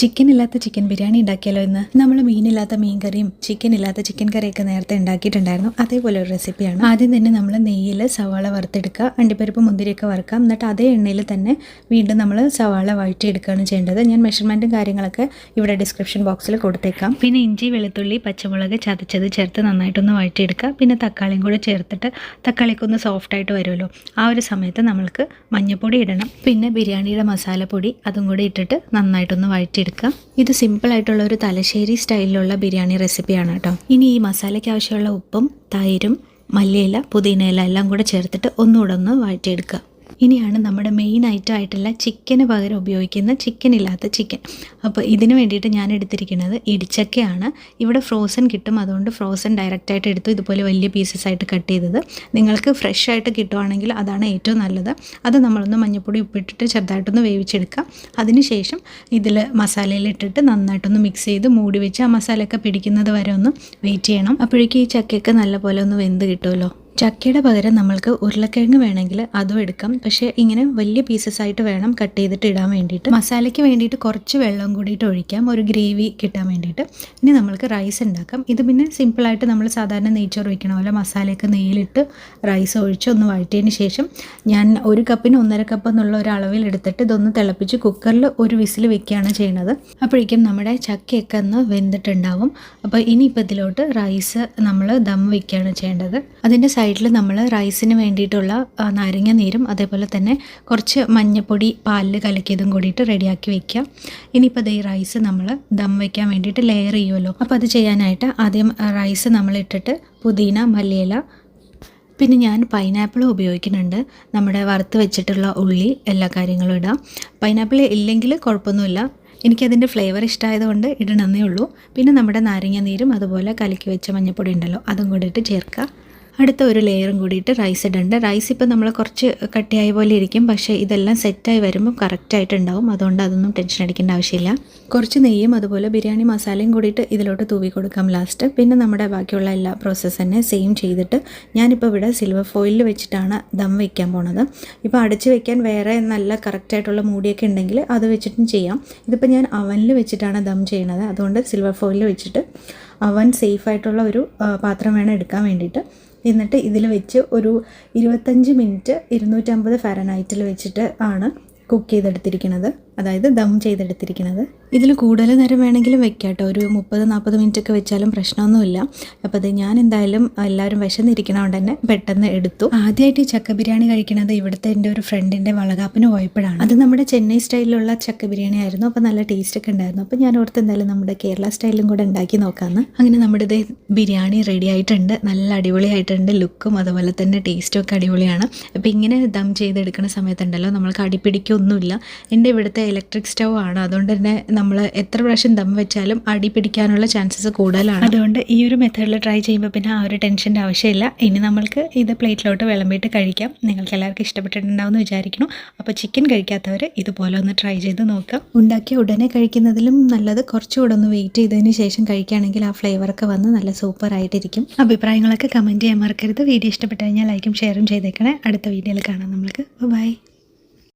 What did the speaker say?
Chicken ഇല്ലാത്ത chicken biryani ഉണ്ടാക്കിയാലോ ഇന്ന് നമ്മൾ മീനില്ലാത്ത മീൻ കറിയും ചിക്കൻ ഇല്ലാത്ത ചിക്കൻ കറിയൊക്കെ നേരത്തെ ഉണ്ടാക്കിയിട്ടുണ്ടായിരുന്നു. അതേപോലെ ഒരു റെസിപ്പിയാണ്. ആദ്യം തന്നെ നമ്മൾ നെയ്യിൽ സവാള വറുത്തെടുക്കുക. അണ്ടിപ്പരിപ്പ് മുന്തിരിയൊക്കെ വറുക്കുക. എന്നിട്ട് അതേ എണ്ണയിൽ തന്നെ വീണ്ടും നമ്മൾ സവാള വഴറ്റിയെടുക്കുകയാണ് ചെയ്യേണ്ടത്. ഞാൻ മെഷർമെന്റും കാര്യങ്ങളൊക്കെ ഇവിടെ ഡിസ്ക്രിപ്ഷൻ ബോക്സിൽ കൊടുത്തേക്കാം. പിന്നെ ഇഞ്ചി വെളുത്തുള്ളി പച്ചമുളക് ചതച്ചത് ചേർത്ത് നന്നായിട്ടൊന്ന് വഴറ്റിയെടുക്കുക. പിന്നെ തക്കാളിയും കൂടെ ചേർത്തിട്ട് തക്കാളിക്ക് ഒന്ന് സോഫ്റ്റ് ആയിട്ട് വരുമല്ലോ. ആ ഒരു സമയത്ത് നമ്മൾക്ക് മഞ്ഞൾപ്പൊടി ഇടണം. പിന്നെ ബിരിയാണിയുടെ മസാലപ്പൊടി അതും കൂടി ഇട്ടിട്ട് നന്നായിട്ടൊന്ന് വഴറ്റിയെടുക്കുക. ഇത് സിമ്പിൾ ആയിട്ടുള്ള ഒരു തലശ്ശേരി സ്റ്റൈലിലുള്ള ബിരിയാണി റെസിപ്പിയാണ് കേട്ടോ. ഇനി ഈ മസാലയ്ക്ക് ആവശ്യമുള്ള ഉപ്പും തൈരും മല്ലിയില പുതിനയില എല്ലാം കൂടെ ചേർത്തിട്ട് ഒന്നുകൂടെ ഒന്ന് വഴറ്റിയെടുക്കുക. ഇനിയാണ് നമ്മുടെ മെയിൻ ഐറ്റം ആയിട്ടുള്ള ചിക്കന് പകരം ഉപയോഗിക്കുന്ന ചിക്കൻ ഇല്ലാത്ത ചിക്കൻ അപ്പോൾ ഇതിന് വേണ്ടിയിട്ട് ഞാൻ എടുത്തിരിക്കുന്നത് ഇടിച്ചക്കയാണ്. ഇവിടെ ഫ്രോസൺ കിട്ടും. അതുകൊണ്ട് ഫ്രോസൺ ഡയറക്റ്റായിട്ട് എടുത്തു. ഇതുപോലെ വലിയ പീസസ് ആയിട്ട് കട്ട് ചെയ്തത്. നിങ്ങൾക്ക് ഫ്രഷ് ആയിട്ട് കിട്ടുവാണെങ്കിൽ അതാണ് ഏറ്റവും നല്ലത്. അത് നമ്മളൊന്ന് മഞ്ഞൾപ്പൊടി ഉപ്പിട്ടിട്ട് ചെറുതായിട്ടൊന്ന് വേവിച്ചെടുക്കാം. അതിനുശേഷം ഇതിൽ മസാലയിൽ ഇട്ടിട്ട് നന്നായിട്ടൊന്ന് മിക്സ് ചെയ്ത് മൂടി വെച്ച് ആ മസാലയൊക്കെ പിടിക്കുന്നത് വരെ ഒന്ന് വെയിറ്റ് ചെയ്യണം. അപ്പോഴേക്കും ഈ ചക്കയൊക്കെ നല്ലപോലെ ഒന്ന് വെന്ത് കിട്ടുമല്ലോ. ചക്കയുടെ പകരം നമ്മൾക്ക് ഉരുളക്കിഴങ്ങ് വേണമെങ്കിൽ അതും എടുക്കാം. പക്ഷേ ഇങ്ങനെ വലിയ പീസസ് ആയിട്ട് വേണം കട്ട് ചെയ്തിട്ട് ഇടാൻ വേണ്ടിയിട്ട്. മസാലയ്ക്ക് വേണ്ടിയിട്ട് കുറച്ച് വെള്ളം കൂടിയിട്ട് ഒഴിക്കാം. ഒരു ഗ്രേവി കിട്ടാൻ വേണ്ടിയിട്ട്. ഇനി നമ്മൾക്ക് റൈസ് ഉണ്ടാക്കാം. ഇത് പിന്നെ സിമ്പിളായിട്ട് നമ്മൾ സാധാരണ നെയ്ച്ചോറ് വയ്ക്കണ പോലെ മസാലയൊക്കെ നെയ്യിലിട്ട് റൈസ് ഒഴിച്ച് ഒന്ന് വഴറ്റിയതിന് ശേഷം ഞാൻ ഒരു കപ്പിന് ഒന്നര കപ്പ് എന്നുള്ള ഒരു അളവിൽ എടുത്തിട്ട് ഇതൊന്ന് തിളപ്പിച്ച് കുക്കറിൽ ഒരു വിസിൽ വെക്കുകയാണ് ചെയ്യുന്നത് അപ്പോഴേക്കും നമ്മുടെ ചക്കയൊക്കെ ഒന്ന് വെന്തിട്ടുണ്ടാവും. അപ്പോൾ ഇനിയിപ്പോൾ ഇതിലോട്ട് റൈസ് നമ്മൾ ദം വയ്ക്കുകയാണ് ചെയ്യേണ്ടത്. അതിന്റെ സൈഡിൽ നമ്മൾ റൈസിന് വേണ്ടിയിട്ടുള്ള നാരങ്ങ നീരും അതേപോലെ തന്നെ കുറച്ച് മഞ്ഞപ്പൊടി പാലിൽ കലക്കിയതും കൂടിയിട്ട് റെഡിയാക്കി വെക്കുക ഇനിയിപ്പോൾ ഈ റൈസ് നമ്മൾ ദം വയ്ക്കാൻ വേണ്ടിയിട്ട് ലെയർ ചെയ്യുമല്ലോ അപ്പോൾ അത് ചെയ്യാനായിട്ട് ആദ്യം റൈസ് നമ്മളിട്ടിട്ട് പുതിന മല്ലിയില പിന്നെ ഞാൻ പൈനാപ്പിൾ ഉപയോഗിക്കുന്നുണ്ട്. നമ്മുടെ വറുത്ത് വെച്ചിട്ടുള്ള ഉള്ളി എല്ലാ കാര്യങ്ങളും ഇടാം. പൈനാപ്പിൾ ഇല്ലെങ്കിൽ കുഴപ്പമൊന്നുമില്ല. എനിക്കതിന്റെ ഫ്ലേവർ ഇഷ്ടമായതുകൊണ്ട് ഇടണമെന്നേ ഉള്ളൂ. പിന്നെ നമ്മുടെ നാരങ്ങ നീരും അതുപോലെ കലക്കി വെച്ച മഞ്ഞൾപ്പൊടി ഉണ്ടല്ലോ അതും കൂടിയിട്ട് ചേർക്കുക. അടുത്ത ഒരു ലെയറും കൂടിയിട്ട് റൈസ് ഇടുന്നുണ്ട് റൈസ് ഇപ്പോൾ നമ്മൾ കുറച്ച് കട്ടിയായ പോലെ ഇരിക്കും. പക്ഷേ ഇതെല്ലാം സെറ്റായി വരുമ്പോൾ കറക്റ്റായിട്ട് ഉണ്ടാവും. അതുകൊണ്ട് അതൊന്നും ടെൻഷൻ അടിക്കേണ്ട ആവശ്യമില്ല. കുറച്ച് നെയ്യും അതുപോലെ ബിരിയാണി മസാലയും കൂടിയിട്ട് ഇതിലോട്ട് തൂവി കൊടുക്കാം ലാസ്റ്റ് പിന്നെ നമ്മുടെ ബാക്കിയുള്ള എല്ലാ പ്രോസസ്സ് തന്നെ സെയിം ചെയ്തിട്ട് ഞാനിപ്പോൾ ഇവിടെ സിൽവർ ഫോയിലിൽ വെച്ചിട്ടാണ് ദം വയ്ക്കാൻ പോണത്. ഇപ്പോൾ അടച്ച് വെക്കാൻ വേറെ നല്ല കറക്റ്റായിട്ടുള്ള മൂടിയൊക്കെ ഉണ്ടെങ്കിൽ അത് വെച്ചിട്ടും ചെയ്യാം. ഇതിപ്പോൾ ഞാൻ അവനിൽ വെച്ചിട്ടാണ് ദം ചെയ്യണത്. അതുകൊണ്ട് സിൽവർ ഫോയിലിൽ വെച്ചിട്ട് അവൻ സേഫ് ആയിട്ടുള്ള ഒരു പാത്രം വേണം എടുക്കാൻ വേണ്ടിയിട്ട്. എന്നിട്ട് ഇതിൽ വെച്ച് ഒരു ഇരുപത്തഞ്ച് മിനിറ്റ് ഇരുന്നൂറ്റമ്പത് ഫാരനൈറ്റിൽ വെച്ചിട്ട് ആണ് കുക്ക് ചെയ്തെടുത്തിരിക്കുന്നത്. അതായത് ദം ചെയ്തെടുത്തിരിക്കുന്നത്. ഇതിൽ കൂടുതൽ നേരം വേണമെങ്കിലും വെക്കാം കേട്ടോ ഒരു മുപ്പത് നാൽപ്പത് മിനിറ്റ് ഒക്കെ വെച്ചാലും പ്രശ്നമൊന്നുമില്ല. അപ്പോൾ അത് ഞാൻ എന്തായാലും എല്ലാവരും വിശന്നിരിക്കണതുകൊണ്ട് തന്നെ പെട്ടെന്ന് എടുത്തു. ആദ്യമായിട്ട് ഈ ചക്ക ബിരിയാണി കഴിക്കുന്നത് ഇവിടുത്തെ എന്റെ ഒരു ഫ്രണ്ടിന്റെ വളകാപ്പിന് പോയപ്പോഴാണ്. അത് നമ്മുടെ ചെന്നൈ സ്റ്റൈലിലുള്ള ചക്ക ബിരിയാണി ആയിരുന്നു. അപ്പോൾ നല്ല ടേസ്റ്റ് ഒക്കെ ഉണ്ടായിരുന്നു. അപ്പോൾ ഞാൻ ഓർത്ത് എന്തായാലും നമ്മുടെ കേരള സ്റ്റൈലും കൂടെ ഉണ്ടാക്കി നോക്കാമെന്ന് അങ്ങനെ നമ്മുടെ ഇത് ബിരിയാണി റെഡി ആയിട്ടുണ്ട്. നല്ല അടിപൊളിയായിട്ടുണ്ട്. ലുക്കും അതുപോലെ തന്നെ ടേസ്റ്റും ഒക്കെ അടിപൊളിയാണ്. അപ്പോൾ ഇങ്ങനെ ദം ചെയ്തെടുക്കുന്ന സമയത്തുണ്ടല്ലോ നമ്മൾക്ക് അടിപ്പിടിക്കൊന്നുമില്ല എന്റെ ഇവിടുത്തെ ഇലക്ട്രിക് സ്റ്റൗ ആണ്. അതുകൊണ്ട് തന്നെ നമ്മൾ എത്ര പ്രാവശ്യം ദം വെച്ചാലും അടി പിടിക്കാനുള്ള ചാൻസസ് കൂടുതലാണ്. അതുകൊണ്ട് ഈ ഒരു മെത്തേഡിൽ ട്രൈ ചെയ്യുമ്പോൾ പിന്നെ ആ ഒരു ടെൻഷന്റെ ആവശ്യമില്ല. ഇനി നമ്മൾക്ക് ഇത് പ്ലേറ്റിലോട്ട് വിളമ്പിയിട്ട് കഴിക്കാം. നിങ്ങൾക്ക് എല്ലാവർക്കും ഇഷ്ടപ്പെട്ടിട്ടുണ്ടാവും എന്ന് വിചാരിക്കുന്നു. അപ്പോൾ ചിക്കൻ കഴിക്കാത്തവർ ഇതുപോലെ ഒന്ന് ട്രൈ ചെയ്ത് നോക്കാം. ഉണ്ടാക്കിയ ഉടനെ കഴിക്കുന്നതിലും നല്ലത് കുറച്ചുകൂടെ ഒന്ന് വെയിറ്റ് ചെയ്തതിന് ശേഷം കഴിക്കുകയാണെങ്കിൽ ആ ഫ്ലേവറൊക്കെ വന്ന് നല്ല സൂപ്പർ ആയിട്ടിരിക്കും. അഭിപ്രായങ്ങളൊക്കെ കമന്റ് ചെയ്യാൻ മറക്കരുത്. വീഡിയോ ഇഷ്ടപ്പെട്ടു കഴിഞ്ഞാൽ ലൈക്കും ഷെയറും ചെയ്തേക്കണേ. അടുത്ത വീഡിയോയിൽ കാണാം നമ്മൾക്ക്. ബൈ